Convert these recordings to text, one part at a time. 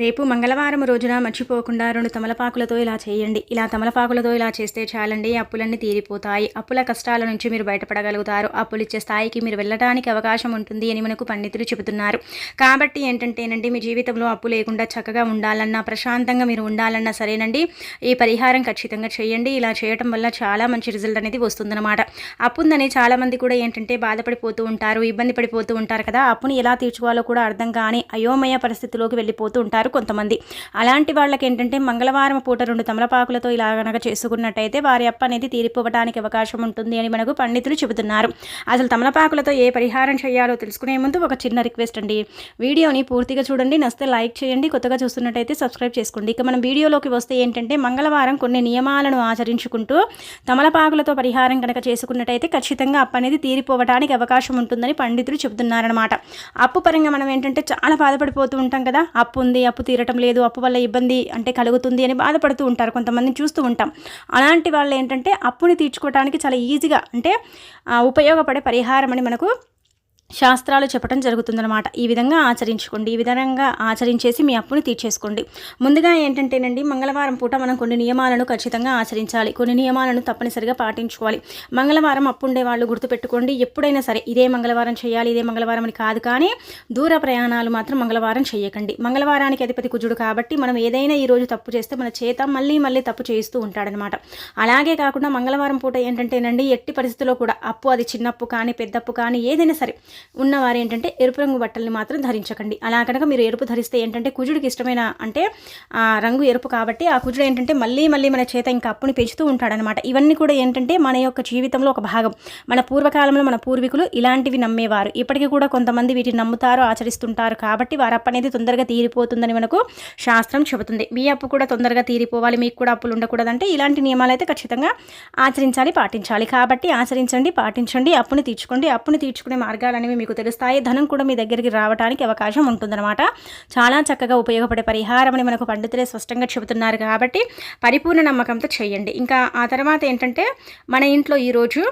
రేపు మంగళవారం రోజున మర్చిపోకుండా రెండు తమలపాకులతో ఇలా చేయండి. ఇలా తమలపాకులతో ఇలా చేస్తే చాలండి అప్పులన్నీ తీరిపోతాయి. అప్పుల కష్టాల నుంచి మీరు బయటపడగలుగుతారు. అప్పులు ఇచ్చే స్థాయికి మీరు వెళ్ళడానికి అవకాశం ఉంటుంది అని మనకు పండితులు చెబుతున్నారు. కాబట్టి ఏంటంటేనండి మీ జీవితంలో అప్పు లేకుండా చక్కగా ఉండాలన్నా ప్రశాంతంగా మీరు ఉండాలన్నా సరేనండి. ఈ పరిహారం ఖచ్చితంగా చేయండి. ఇలా చేయటం వల్ల చాలా మంచి రిజల్ట్ అనేది వస్తుందన్నమాట. అప్పు ఉందని చాలామంది కూడా ఏంటంటే బాధపడిపోతూ ఉంటారు ఇబ్బంది పడిపోతూ ఉంటారు కదా. అప్పుని ఎలా తీర్చుకోవాలో కూడా అర్థం కాని అయోమయ పరిస్థితిలోకి వెళ్ళిపోతూ ఉంటారు. కొంతమంది. అలాంటి వాళ్ళకి ఏంటంటే మంగళవారం పూట రెండు తమలపాకులతో ఇలా గనక చేసుకున్నట్టయితే వారి అప్ప అనేది తీరిపోవడానికి అవకాశం ఉంటుంది అని మనకు పండితులు చెబుతున్నారు. అసలు తమలపాకులతో ఏ పరిహారం చేయాలో తెలుసుకునే ముందు ఒక చిన్న రిక్వెస్ట్ అండి. వీడియోని పూర్తిగా చూడండి నస్తే లైక్ చేయండి కొత్తగా చూస్తున్నట్టయితే సబ్స్క్రైబ్ చేసుకోండి. ఇక మనం వీడియోలోకి వస్తే ఏంటంటే మంగళవారం కొన్ని నియమాలను ఆచరించుకుంటూ తమలపాకులతో పరిహారం కనుక చేసుకున్నట్టయితే ఖచ్చితంగా అప్పు అనేది తీరిపోవడానికి అవకాశం ఉంటుందని పండితులు చెబుతున్నారనమాట అప్పు పరంగా మనం ఏంటంటే చాలా బాధపడిపోతూ ఉంటాం కదా. అప్పు ఉంది అప్పు తీరటం లేదు అప్పు వల్ల ఇబ్బంది అంటే కలుగుతుంది అని బాధపడుతూ ఉంటారు. కొంతమందిని చూస్తూ ఉంటాం. అలాంటి వాళ్ళు ఏంటంటే అప్పుని తీర్చుకోవడానికి చాలా ఈజీగా అంటే ఉపయోగపడే పరిహారం అని మనకు శాస్త్రాలు చెప్పడం జరుగుతుందన్నమాట. ఈ విధంగా ఆచరించుకోండి. ఈ విధంగా ఆచరించేసి మీ అప్పుని తీర్చేసుకోండి. ముందుగా ఏంటంటేనండి మంగళవారం పూట మనం కొన్ని నియమాలను ఖచ్చితంగా ఆచరించాలి. కొన్ని నియమాలను తప్పనిసరిగా పాటించుకోవాలి. మంగళవారం అప్పు ఉండే వాళ్ళు గుర్తుపెట్టుకోండి. ఎప్పుడైనా సరే ఇదే మంగళవారం చేయాలి ఇదే మంగళవారం అని కాదు కానీ దూర ప్రయాణాలు మాత్రం మంగళవారం చేయకండి. మంగళవారానికి అధిపతి కుజుడు కాబట్టి మనం ఏదైనా ఈ రోజు తప్పు చేస్తే మన చేత మళ్ళీ మళ్ళీ తప్పు చేస్తూ ఉంటాడనమాట అలాగే కాకుండా మంగళవారం పూట ఏంటంటేనండి ఎట్టి పరిస్థితుల్లో కూడా అప్పు అది చిన్నప్పు కానీ పెద్దప్పు కానీ ఏదైనా సరే ఉన్నవారు ఏంటంటే ఎరుపు రంగు బట్టల్ని మాత్రం ధరించకండి. అలా కనుక మీరు ఎరుపు ధరిస్తే ఏంటంటే కుజుడికి ఇష్టమైన అంటే ఆ రంగు ఎరుపు కాబట్టి ఆ కుజుడు ఏంటంటే మళ్ళీ మళ్ళీ మన చేత ఇంకా అప్పుని పెంచుతూ ఉంటాడనమాట ఇవన్నీ కూడా ఏంటంటే మన యొక్క జీవితంలో ఒక భాగం. మన పూర్వకాలంలో మన పూర్వీకులు ఇలాంటివి నమ్మేవారు. ఇప్పటికీ కూడా కొంతమంది వీటిని నమ్ముతారు ఆచరిస్తుంటారు కాబట్టి వారి అప్పు అనేది తొందరగా తీరిపోతుందని మనకు శాస్త్రం చెబుతుంది. మీ అప్పు కూడా తొందరగా తీరిపోవాలి మీకు కూడా అప్పులు ఉండకూడదంటే ఇలాంటి నియమాలు అయితే ఖచ్చితంగా ఆచరించాలి పాటించాలి. కాబట్టి ఆచరించండి పాటించండి అప్పుని తీర్చుకోండి. అప్పుని తీర్చుకునే మార్గాలు అనేవి మీకు తెలుస్తాయి? ధనం కూడా మీ దగ్గరికి రావడానికి అవకాశం ఉంటుందన్నమాట. చాలా చక్కగా ఉపయోగపడే పరిహారం అని మనకు పండితులే స్పష్టంగా చెబుతున్నారు కాబట్టి పరిపూర్ణ నమ్మకంతో చేయండి. ఇంకా ఆ తర్వాత ఏంటంటే మన ఇంట్లో ఈరోజు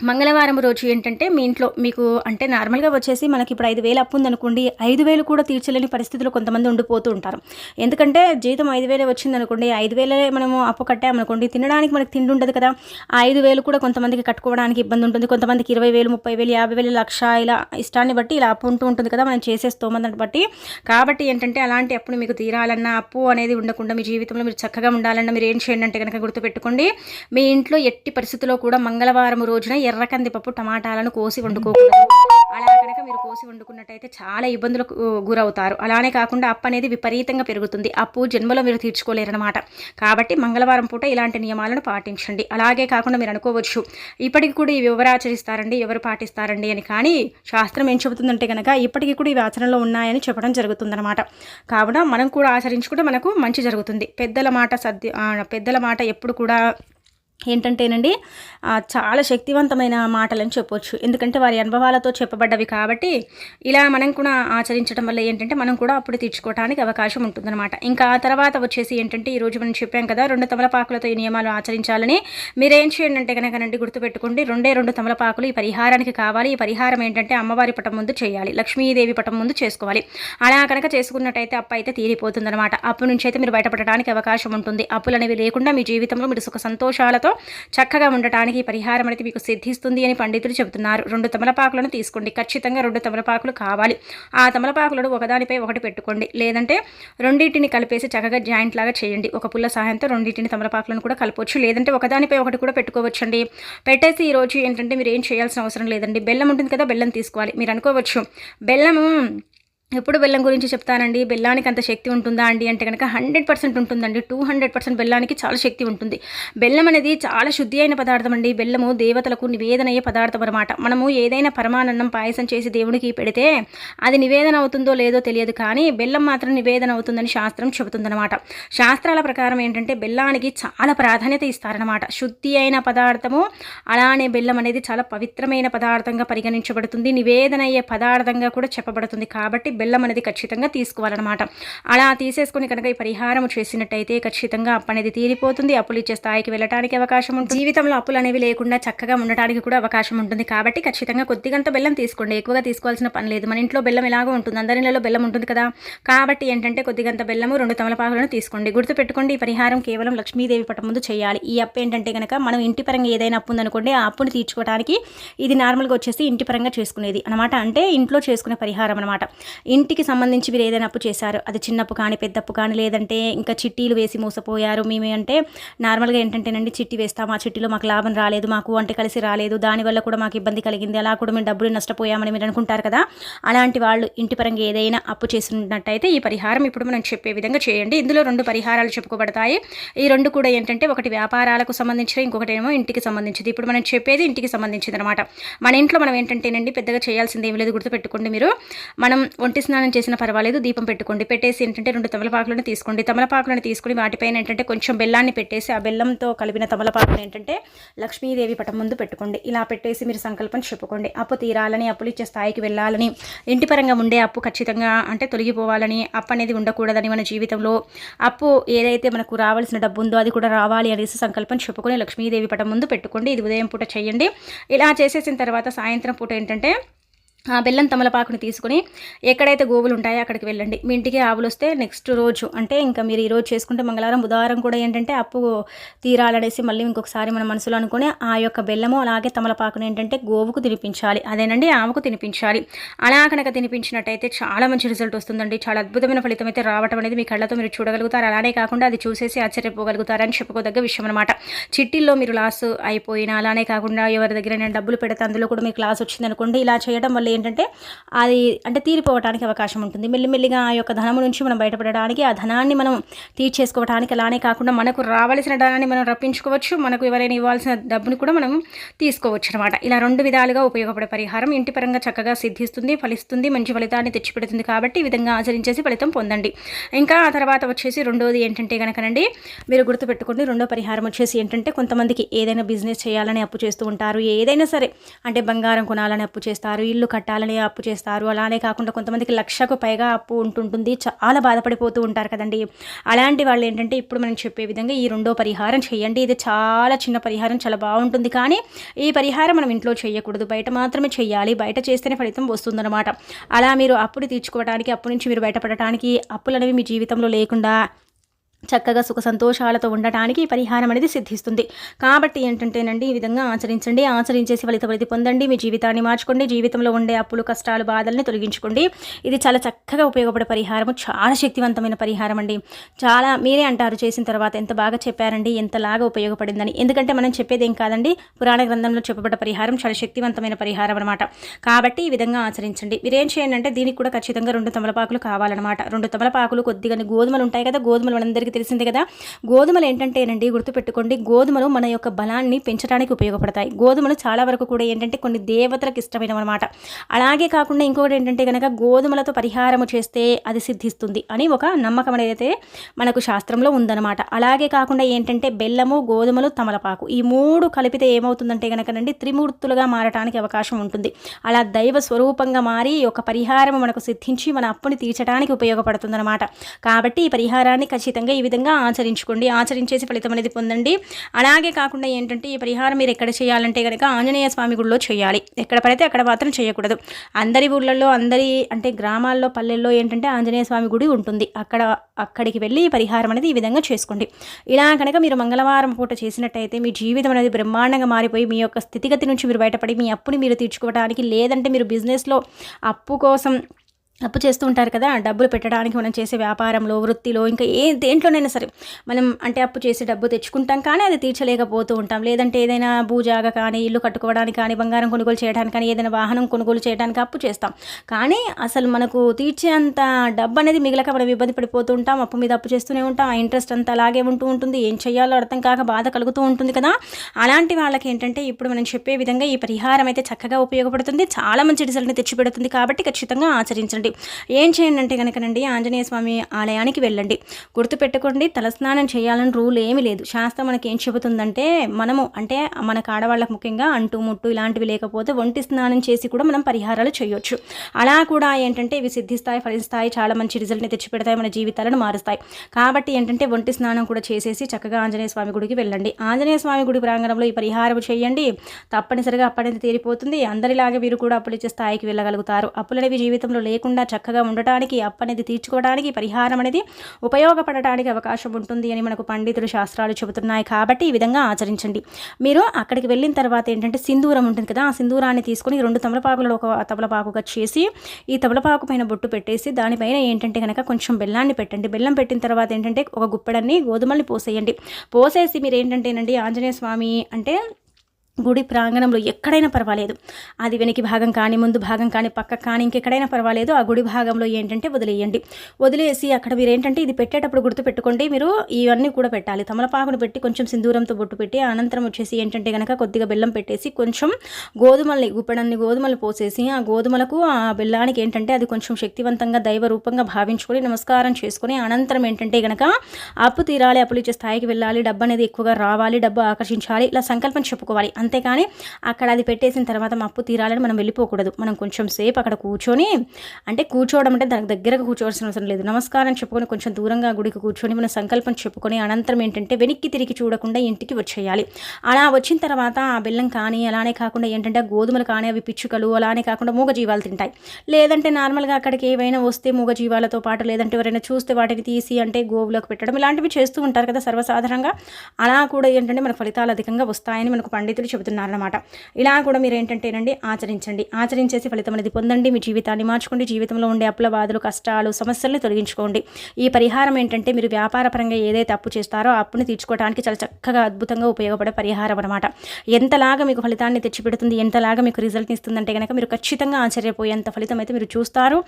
మంగళవారం రోజు ఏంటంటే మీ ఇంట్లో మీకు అంటే నార్మల్గా వచ్చేసి మనకి ఇప్పుడు ఐదు వేలు అప్పు ఉందనుకోండి ఐదు వేలు కూడా తీర్చలేని పరిస్థితులు కొంతమంది ఉండిపోతూ ఉంటారు. ఎందుకంటే జీతం ఐదు వేలే వచ్చిందనుకోండి ఐదు వేలే మనము అప్పు కట్టామనుకోండి తినడానికి మనకి తిండి ఉండదు కదా. ఆ ఐదు వేలు కూడా కొంతమందికి కట్టుకోవడానికి ఇబ్బంది ఉంటుంది. కొంతమందికి ఇరవై వేలు ముప్పై వేలు యాభై వేలు లక్ష ఇలా ఇష్టాన్ని బట్టి ఇలా అప్పు ఉంటూ ఉంటుంది కదా మనం చేసే స్తోమతను బట్టి. కాబట్టి ఏంటంటే అలాంటి అప్పును మీకు తీరాలన్నా అప్పు అనేది ఉండకుండా మీ జీవితంలో మీరు చక్కగా ఉండాలన్నా మీరు ఏం చేయండి అంటే కనుక గుర్తుపెట్టుకోండి. మీ ఇంట్లో ఎట్టి పరిస్థితుల్లో కూడా మంగళవారం రోజున ఎర్ర కందిపప్పు టమాటాలను కోసి వండుకోకూడదు. అలా కనుక మీరు కోసి వండుకున్నట్టయితే చాలా ఇబ్బందులకు గురవుతారు. అలానే కాకుండా అప్పు అనేది విపరీతంగా పెరుగుతుంది. అప్పు జన్మలో మీరు తీర్చుకోలేరనమాట కాబట్టి మంగళవారం పూట ఇలాంటి నియమాలను పాటించండి. అలాగే కాకుండా మీరు అనుకోవచ్చు ఇప్పటికి కూడా ఇవి ఎవరు ఆచరిస్తారండి ఎవరు పాటిస్తారండి అని. కానీ శాస్త్రం ఏం చెబుతుందంటే కనుక ఇప్పటికి కూడా ఇవి ఆచరణలో ఉన్నాయని చెప్పడం జరుగుతుందన్నమాట. కావున మనం కూడా ఆచరించుకుంటే మనకు మంచి జరుగుతుంది. పెద్దల మాట సద్య పెద్దల మాట ఎప్పుడు కూడా ఏంటంటేనండి చాలా శక్తివంతమైన మాటలని చెప్పొచ్చు. ఎందుకంటే వారి అనుభవాలతో చెప్పబడ్డవి కాబట్టి ఇలా మనం కూడా ఆచరించడం వల్ల ఏంటంటే మనం కూడా అప్పుడు తీర్చుకోవడానికి అవకాశం ఉంటుందన్నమాట. ఇంకా ఆ తర్వాత వచ్చేసి ఏంటంటే ఈరోజు మనం చెప్పాం కదా రెండు తమలపాకులతో ఈ నియమాలు ఆచరించాలని. మీరేం చేయండి అంటే కనుకనండి గుర్తుపెట్టుకోండి రెండే రెండు తమలపాకులు ఈ పరిహారానికి కావాలి. ఈ పరిహారం ఏంటంటే అమ్మవారి పటం ముందు చేయాలి లక్ష్మీదేవి పటం ముందు చేసుకోవాలి. అలా కనుక చేసుకున్నట్టయితే అప్పు అయితే తీరిపోతుందన్నమాట. అప్పు నుంచి అయితే మీరు బయటపడడానికి అవకాశం ఉంటుంది. అప్పులు అనేవి లేకుండా మీ జీవితంలో మీరు సుఖ సంతోషాలతో చక్కగా ఉండటానికి పరిహారం అనేది మీకు సిద్ధిస్తుంది అని పండితులు చెబుతున్నారు. రెండు తమలపాకులను తీసుకోండి. ఖచ్చితంగా రెండు తమలపాకులు కావాలి. ఆ తమలపాకులను ఒకదానిపై ఒకటి పెట్టుకోండి. లేదంటే రెండింటిని కలిపేసి చక్కగా జాయింట్ లాగా చేయండి. ఒక పుల్ల సహాయంతో రెండింటిని తమలపాకులను కూడా కలపవచ్చు లేదంటే ఒకదానిపై ఒకటి కూడా పెట్టుకోవచ్చండి. పెట్టేసి ఈరోజు ఏంటంటే మీరు ఏం చేయాల్సిన అవసరం లేదండి. బెల్లం ఉంటుంది కదా బెల్లం తీసుకోవాలి. మీరు అనుకోవచ్చు. బెల్లము ఎప్పుడు బెల్లం గురించి చెప్తానండి? బెల్లానికి అంత శక్తి ఉంటుందా అండి? అంటే కనుక హండ్రెడ్ పర్సెంట్ ఉంటుందండి. టూ హండ్రెడ్ పర్సెంట్ బెల్లానికి చాలా శక్తి ఉంటుంది. బెల్లం అనేది చాలా శుద్ధి అయిన పదార్థం అండి. బెల్లము దేవతలకు నివేదన అయ్యే పదార్థం అనమాట మనము ఏదైనా పరమానందం పాయసం చేసి దేవునికి పెడితే అది నివేదన అవుతుందో లేదో తెలియదు కానీ బెల్లం మాత్రం నివేదన అవుతుందని శాస్త్రం చెబుతుందన్నమాట. శాస్త్రాల ప్రకారం ఏంటంటే బెల్లానికి చాలా ప్రాధాన్యత ఇస్తారనమాట శుద్ధి అయిన పదార్థము అలానే బెల్లం అనేది చాలా పవిత్రమైన పదార్థంగా పరిగణించబడుతుంది. నివేదన అయ్యే పదార్థంగా కూడా చెప్పబడుతుంది. కాబట్టి బెల్లం అనేది ఖచ్చితంగా తీసుకోవాలన్నమాట. అలా తీసేసుకుని కనుక ఈ పరిహారం చేసినట్టయితే ఖచ్చితంగా అప్పు అనేది తీరిపోతుంది. అప్పులు ఇచ్చే స్థాయికి వెళ్ళడానికి అవకాశం ఉంటుంది. జీవితంలో అప్పులు అనేవి లేకుండా చక్కగా ఉండటానికి కూడా అవకాశం ఉంటుంది. కాబట్టి ఖచ్చితంగా కొద్దిగంత బెల్లం తీసుకోండి. ఎక్కువగా తీసుకోవాల్సిన పని లేదు. మన ఇంట్లో బెల్లం ఎలాగో ఉంటుంది. అందరి బెల్లం ఉంటుంది కదా. కాబట్టి ఏంటంటే కొద్దిగంత బెల్లము రెండు తమలపాకులను తీసుకోండి. గుర్తుపెట్టుకోండి ఈ పరిహారం కేవలం లక్ష్మీదేవి పటం ముందు చేయాలి. ఈ అప్పు ఏంటంటే కనుక మనం ఇంటి పరంగా ఏదైనా అప్పు ఉందనుకోండి ఆ అప్పును తీర్చుకోవడానికి ఇది నార్మల్గా వచ్చేసి ఇంటి పరంగా చేసుకునేది అనమాట అంటే ఇంట్లో చేసుకునే పరిహారం అనమాట ఇంటికి సంబంధించి మీరు ఏదైనా అప్పు చేశారు. అది చిన్నప్పు కానీ పెద్దప్పు కానీ లేదంటే ఇంకా చిట్టీలు వేసి మోసపోయారు. మేము అంటే నార్మల్గా ఏంటంటేనండి చిట్టి వేస్తాం. ఆ చిట్టిలో మాకు లాభం రాలేదు మాకు వంట కలిసి రాలేదు. దానివల్ల కూడా మాకు ఇబ్బంది కలిగింది. అలా కూడా మేము డబ్బులు నష్టపోయామని మీరు అనుకుంటారు కదా. అలాంటి వాళ్ళు ఇంటి పరంగా ఏదైనా అప్పు చేసినట్టయితే ఈ పరిహారం ఇప్పుడు మనం చెప్పే విధంగా చేయండి. ఇందులో రెండు పరిహారాలు చెప్పుకోబడతాయి. ఈ రెండు కూడా ఏంటంటే ఒకటి వ్యాపారాలకు సంబంధించిన ఇంకొకటి ఏమో ఇంటికి సంబంధించింది ఇప్పుడు మనం చెప్పేది ఇంటికి సంబంధించింది అనమాట మన ఇంట్లో మనం ఏంటంటేనండి పెద్దగా చేయాల్సింది ఏమి లేదు గుర్తుపెట్టుకోండి మీరు. మనం ఒంటి స్నానం చేసినా పర్వాలేదు దీపం పెట్టుకోండి. పెట్టేసి ఏంటంటే రెండు తమలపాకులను తీసుకోండి. తమలపాకులను తీసుకుని వాటిపైన ఏంటంటే కొంచెం బెల్లాన్ని పెట్టేసి ఆ బెల్లంతో కలిపిన తమలపాకులు ఏంటంటే లక్ష్మీదేవి పటం ముందు పెట్టుకోండి. ఇలా పెట్టేసి మీరు సంకల్పం చెప్పుకోండి. అప్పు తీరాలని అప్పులు ఇచ్చే స్థాయికి వెళ్ళాలని ఇంటి పరంగా ఉండే అప్పు ఖచ్చితంగా అంటే తొలగిపోవాలని అప్పు అనేది ఉండకూడదని మన జీవితంలో అప్పు ఏదైతే మనకు రావాల్సిన డబ్బు ఉందో అది కూడా రావాలి అనేసి సంకల్పం చెప్పుకొని లక్ష్మీదేవి పటం ముందు పెట్టుకోండి. ఇది ఉదయం పూట చేయండి. ఇలా చేసేసిన తర్వాత సాయంత్రం పూట ఏంటంటే ఆ బెల్లం తమలపాకుని తీసుకుని ఎక్కడైతే గోవులు ఉంటాయో అక్కడికి వెళ్ళండి. మీ ఇంటికి ఆవులు వస్తే నెక్స్ట్ రోజు అంటే ఇంకా మీరు ఈ రోజు చేసుకుంటే మంగళవారం బుధవారం కూడా ఏంటంటే అప్పు తీరాలనేసి మళ్ళీ ఇంకొకసారి మన మనసులో అనుకుని ఆ యొక్క బెల్లము అలాగే తమలపాకుని ఏంటంటే గోవుకు తినిపించాలి. అదేనండి ఆవుకు తినిపించాలి. అలా కనుక తినిపించినట్టయితే చాలా మంచి రిజల్ట్ వస్తుందండి. చాలా అద్భుతమైన ఫలితం అయితే రావటం అనేది మీ కళ్ళతో మీరు చూడగలుగుతారు. అలానే కాకుండా అది చూసేసి ఆశ్చర్యపోగలుగుతారని చెప్పుకోదగ్గ విషయం అనమాట చిట్టిల్లో మీరు లాస్ అయిపోయినా అలానే కాకుండా ఎవరి దగ్గర నేను డబ్బులు పెడితే అందులో కూడా మీకు లాస్ వచ్చింది అనుకోండి ఇలా చేయడం వల్ల ఏంటంటే అది అంటే తీరిపోవడానికి అవకాశం ఉంటుంది. మెల్లిమెల్లిగా ఆ యొక్క ధనము నుంచి మనం బయటపడడానికి ఆ ధనాన్ని మనం తీర్చేసుకోవడానికి అలానే కాకుండా మనకు రావాల్సిన ధనాన్ని మనం రప్పించుకోవచ్చు. మనకు ఎవరైనా ఇవ్వాల్సిన డబ్బును కూడా మనం తీసుకోవచ్చు అనమాట ఇలా రెండు విధాలుగా ఉపయోగపడే పరిహారం. ఇంటి పరంగా చక్కగా సిద్ధిస్తుంది ఫలిస్తుంది మంచి ఫలితాన్ని తెచ్చిపెడుతుంది కాబట్టి ఈ విధంగా ఆచరించేసి ఫలితం పొందండి. ఇంకా ఆ తర్వాత వచ్చేసి రెండోది ఏంటంటే కనుకనండి మీరు గుర్తుపెట్టుకోండి రెండో పరిహారం వచ్చేసి ఏంటంటే కొంతమందికి ఏదైనా బిజినెస్ చేయాలని అప్పు చేస్తూ ఉంటారు. ఏదైనా సరే అంటే బంగారం కొనాలని అప్పు చేస్తారు ఇల్లు కట్టాలని అప్పు చేస్తారు. అలానే కాకుండా కొంతమందికి లక్షకు పైగా అప్పు ఉంటుంటుంది. చాలా బాధపడిపోతూ ఉంటారు కదండి. అలాంటి వాళ్ళు ఏంటంటే ఇప్పుడు మనం చెప్పే విధంగా ఈ రెండో పరిహారం చేయండి. ఇది చాలా చిన్న పరిహారం చాలా బాగుంటుంది. కానీ ఈ పరిహారం మనం ఇంట్లో చేయకూడదు. బయట మాత్రమే చేయాలి. బయట చేస్తేనే ఫలితం వస్తుందన్నమాట. అలా మీరు అప్పులు తీర్చుకోవడానికి అప్పు నుంచి మీరు బయటపడటానికి అప్పులు అనేవి మీ జీవితంలో లేకుండా చక్కగా సుఖ సంతోషాలతో ఉండటానికి ఈ పరిహారం అనేది సిద్ధిస్తుంది. కాబట్టి ఏంటంటేనండి ఈ విధంగా ఆచరించండి. ఆచరించేసి ఫలిత ఫలిత పొందండి. మీ జీవితాన్ని మార్చుకోండి. జీవితంలో ఉండే అప్పులు కష్టాలు బాధల్ని తొలగించుకోండి. ఇది చాలా చక్కగా ఉపయోగపడే పరిహారము. చాలా శక్తివంతమైన పరిహారం అండి. చాలా మీరే అంటారు చేసిన తర్వాత ఎంత బాగా చెప్పారండి ఎంతలాగా ఉపయోగపడిందని. ఎందుకంటే మనం చెప్పేది ఏం కాదండి పురాణ గ్రంథంలో చెప్పబడ్డ పరిహారం చాలా శక్తివంతమైన పరిహారం అనమాట కాబట్టి ఈ విధంగా ఆచరించండి. మీరేం చేయండి అంటే దీనికి కూడా ఖచ్చితంగా రెండు తమలపాకులు కావాలన్నమాట. రెండు తమలపాకులు కొద్దిగా గోధుమలు ఉంటాయి కదా గోధుమలు మనందరికీ తెలిసిందే కదా? గోధుమలు ఏంటంటేనండి గుర్తుపెట్టుకోండి గోధుమలు మన యొక్క బలాన్ని పెంచడానికి ఉపయోగపడతాయి. గోధుమలు చాలా వరకు కూడా ఏంటంటే కొన్ని దేవతలకు ఇష్టమైనవి అనమాట అలాగే కాకుండా ఇంకొకటి ఏంటంటే కనుక గోధుమలతో పరిహారము చేస్తే అది సిద్ధిస్తుంది అని ఒక నమ్మకం అనేది మనకు శాస్త్రంలో ఉందన్నమాట. అలాగే కాకుండా ఏంటంటే బెల్లము గోధుమలు తమలపాకు ఈ మూడు కలిపితే ఏమవుతుందంటే కనుకనండి త్రిమూర్తులుగా మారటానికి అవకాశం ఉంటుంది. అలా దైవ స్వరూపంగా మారి ఒక పరిహారం మనకు సిద్ధించి మన అప్పుని తీర్చడానికి ఉపయోగపడుతుందన్నమాట. కాబట్టి ఈ పరిహారాన్ని ఖచ్చితంగా ఈ విధంగా ఆచరించుకోండి. ఆచరించేసి ఫలితం అనేది పొందండి. అలాగే కాకుండా ఏంటంటే ఈ పరిహారం మీరు ఎక్కడ చేయాలంటే కనుక ఆంజనేయ స్వామి గుడిలో చేయాలి. ఎక్కడ పడితే అక్కడ మాత్రం చేయకూడదు. అందరి ఊళ్ళల్లో అందరి అంటే గ్రామాల్లో పల్లెల్లో ఏంటంటే ఆంజనేయ స్వామి గుడి ఉంటుంది. అక్కడ అక్కడికి వెళ్ళి ఈ పరిహారం అనేది ఈ విధంగా చేసుకోండి. ఇలా కనుక మీరు మంగళవారం పూట చేసినట్టయితే మీ జీవితం అనేది బ్రహ్మాండంగా మారిపోయి మీ యొక్క స్థితిగతి నుంచి మీరు బయటపడి మీ అప్పుని మీరు తీర్చుకోవడానికి లేదంటే మీరు బిజినెస్లో అప్పు కోసం అప్పు చేస్తూ ఉంటారు కదా డబ్బులు పెట్టడానికి మనం చేసే వ్యాపారంలో వృత్తిలో ఇంకా ఏ దేంట్లోనైనా సరే మనం అంటే అప్పు చేసి డబ్బు తెచ్చుకుంటాం కానీ అది తీర్చలేకపోతూ ఉంటాం. లేదంటే ఏదైనా భూజాగా కానీ ఇల్లు కట్టుకోవడానికి కానీ బంగారం కొనుగోలు చేయడానికి కానీ ఏదైనా వాహనం కొనుగోలు చేయడానికి అప్పు చేస్తాం. కానీ అసలు మనకు తీర్చేంత డబ్బు అనేది మిగలక మనం ఇబ్బంది పడిపోతూ ఉంటాం అప్పు మీద అప్పు చేస్తూనే ఉంటాం. ఆ ఇంట్రెస్ట్ అంతా అలాగే ఉంటూ ఉంటుంది. ఏం చేయాలో అర్థం కాక బాధ కలుగుతూ ఉంటుంది కదా. అలాంటి వాళ్ళకి ఏంటంటే ఇప్పుడు మనం చెప్పే విధంగా ఈ పరిహారం అయితే చక్కగా ఉపయోగపడుతుంది. చాలా మంచి రిజల్ట్ని తెచ్చిపెడుతుంది కాబట్టి ఖచ్చితంగా ఆచరించండి. ఆచరించండి ఏం చేయండి అంటే కనుకనండి ఆంజనేయ స్వామి ఆలయానికి వెళ్ళండి. గుర్తుపెట్టుకోండి తలస్నానం చేయాలని రూల్ ఏమీ లేదు. శాస్త్రం మనకి ఏం చెబుతుందంటే మనము అంటే మనకు ఆడవాళ్ళకు ముఖ్యంగా అంటు ముట్టు ఇలాంటివి లేకపోతే ఒంటి స్నానం చేసి కూడా మనం పరిహారాలు చేయొచ్చు. అలా కూడా ఏంటంటే ఇవి సిద్ధిస్తాయి ఫలిస్తాయి చాలా మంచి రిజల్ట్ని తెచ్చిపెడతాయి మన జీవితాలను మారుస్తాయి. కాబట్టి ఏంటంటే ఒంటి స్నానం కూడా చేసేసి చక్కగా ఆంజనేయ స్వామి గుడికి వెళ్ళండి. ఆంజనేయ స్వామి గుడి ప్రాంగణంలో ఈ పరిహారం చేయండి. తప్పనిసరిగా అప్పనేది తీరిపోతుంది. అందరిలాగే వీరు కూడా అప్పులు ఇచ్చే స్థాయికి వెళ్ళగలుగుతారు. అప్పులనేవి జీవితంలో లేకుండా చక్కగా ఉండటానికి అప్పనేది తీర్చుకోవడానికి పరిహారం అనేది ఉపయోగపడటానికి అవకాశం ఉంటుంది అని మనకు పండితులు శాస్త్రాలు చెబుతున్నాయి కాబట్టి ఈ విధంగా ఆచరించండి. మీరు అక్కడికి వెళ్ళిన తర్వాత ఏంటంటే సింధూరం ఉంటుంది కదా ఆ సింధూరాన్ని తీసుకొని రెండు తమలపాకులలో ఒక తమలపాకుగా చేసి ఈ తమలపాకు పైన బొట్టు పెట్టేసి దానిపైన ఏంటంటే కనుక కొంచెం బెల్లాన్ని పెట్టండి. బెల్లం పెట్టిన తర్వాత ఏంటంటే ఒక గుప్పెడన్ని గోధుమల్ని పోసేయండి. పోసేసి మీరు ఏంటంటేనండి ఆంజనేయ స్వామి అంటే గుడి ప్రాంగణంలో ఎక్కడైనా పర్వాలేదు. అది వెనక భాగం కానీ ముందు భాగం కానీ పక్క కానీ ఇంకెక్కడైనా పర్వాలేదు. ఆ గుడి భాగంలో ఏంటంటే వదిలేయండి. వదిలేసి అక్కడ మీరు ఏంటంటే ఇది పెట్టేటప్పుడు గుర్తు పెట్టుకోండి మీరు ఇవన్నీ కూడా పెట్టాలి. తమలపాకును పెట్టి కొంచెం సింధూరంతో బొట్టు పెట్టి అనంతరం వచ్చేసి ఏంటంటే కనుక కొద్దిగా బెల్లం పెట్టేసి కొంచెం గోధుమల్ని గుప్పెడన్ని గోధుమలు పోసేసి ఆ గోధుమలకు ఆ బెల్లానికి ఏంటంటే అది కొంచెం శక్తివంతంగా దైవ రూపంగా భావించుకొని నమస్కారం చేసుకొని అనంతరం ఏంటంటే కనుక అప్పు తీరాలి అప్పులు ఇచ్చే స్థాయికి వెళ్ళాలి డబ్బు అనేది ఎక్కువగా రావాలి డబ్బు ఆకర్షించాలి ఇలా సంకల్పం చెప్పుకోవాలి. అంతేకాని అక్కడ అది పెట్టేసిన తర్వాత మా అప్పు తీరాలని మనం వెళ్ళిపోకూడదు. మనం కొంచెం సేపు అక్కడ కూర్చొని అంటే కూర్చోవడం అంటే దానికి దగ్గరగా కూర్చోవలసిన అవసరం లేదు. నమస్కారం చెప్పుకొని కొంచెం దూరంగా గుడికి కూర్చొని మన సంకల్పం చెప్పుకొని అనంతరం ఏంటంటే వెనక్కి తిరిగి చూడకుండా ఇంటికి వచ్చేయాలి. అలా వచ్చిన తర్వాత ఆ బెల్లం కానీ అలానే కాకుండా ఏంటంటే గోధుమలు కానీ అవి పిచ్చుకలు అలానే కాకుండా మూగజీవాలు తింటాయి. లేదంటే నార్మల్గా అక్కడికి ఏవైనా వస్తే మూగజీవాలతో పాటు లేదంటే ఎవరైనా చూస్తే వాటిని తీసి అంటే గోవులకు పెట్టడం ఇలాంటివి చేస్తూ ఉంటారు కదా సర్వసాధారణంగా. అలా కూడా ఏంటంటే మన ఫలితాలు అధికంగా వస్తాయని మనకు పండితులు చెబుతున్నారన్నమాట. ఇలా కూడా మీరు ఏంటంటేనండి ఆచరించండి. ఆచరించేసి ఫలితం అనేది పొందండి. మీ జీవితాన్ని మార్చుకోండి. జీవితంలో ఉండే అప్పుల బాధలు కష్టాలు సమస్యలను తొలగించుకోండి. ఈ పరిహారం ఏంటంటే మీరు వ్యాపార పరంగా ఏదైతే అప్పు చేస్తారో అప్పుని తీర్చుకోవడానికి చాలా చక్కగా అద్భుతంగా ఉపయోగపడే పరిహారం అనమాట ఎంతలాగా మీకు ఫలితాన్ని తెచ్చిపెడుతుంది ఎంతలాగా మీకు రిజల్ట్ ఇస్తుందంటే కనుక మీరు ఖచ్చితంగా ఆశ్చర్యపోయేంత ఫలితం అయితే మీరు చూస్తారు.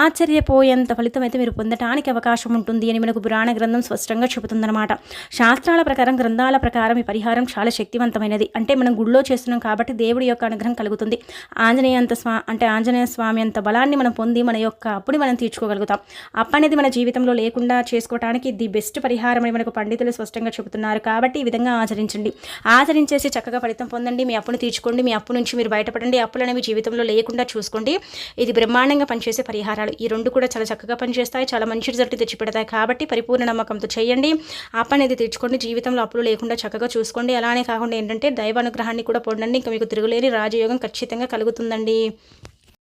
ఆశ్చర్యపోయేంత ఫలితం అయితే మీరు పొందడానికి అవకాశం ఉంటుంది అని మనకు పురాణ గ్రంథం స్పష్టంగా చెబుతుందన్నమాట. శాస్త్రాల ప్రకారం గ్రంథాల ప్రకారం ఈ పరిహారం చాలా శక్తివంతమైనది. అంటే మన మనం గుళ్ళో చేస్తున్నాం కాబట్టి దేవుడి యొక్క అనుగ్రహం కలుగుతుంది. ఆంజనేయ అంత స్వా అంటే ఆంజనేయ స్వామి అంత బలాన్ని మనం పొంది మన యొక్క అప్పుని మనం తీర్చుకోగలుగుతాం. అప్పు అనేది మన జీవితంలో లేకుండా చేసుకోవడానికి ది బెస్ట్ పరిహారం అని మనకు పండితులు స్పష్టంగా చెబుతున్నారు కాబట్టి ఈ విధంగా ఆచరించండి. ఆచరించేసి చక్కగా ఫలితం పొందండి. మీ అప్పును తీర్చుకోండి. మీ అప్పు నుంచి మీరు బయటపడండి. అప్పులు అనేవి జీవితంలో లేకుండా చూసుకోండి. ఇది బ్రహ్మాండంగా పనిచేసే పరిహారాలు. ఈ రెండు కూడా చాలా చక్కగా పనిచేస్తాయి. చాలా మంచి రిజల్ట్ తెచ్చిపెడతాయి కాబట్టి పరిపూర్ణ నమ్మకంతో చేయండి. అప్పు అనేది తీర్చుకోండి. జీవితంలో అప్పులు లేకుండా చక్కగా చూసుకోండి. అలానే కాకుండా ఏంటంటే దైవానుగ్రహాన్ని కూడా పొందండి ఇంకా మీకు తిరుగులేని రాజయోగం ఖచ్చితంగా కలుగుతుందండి.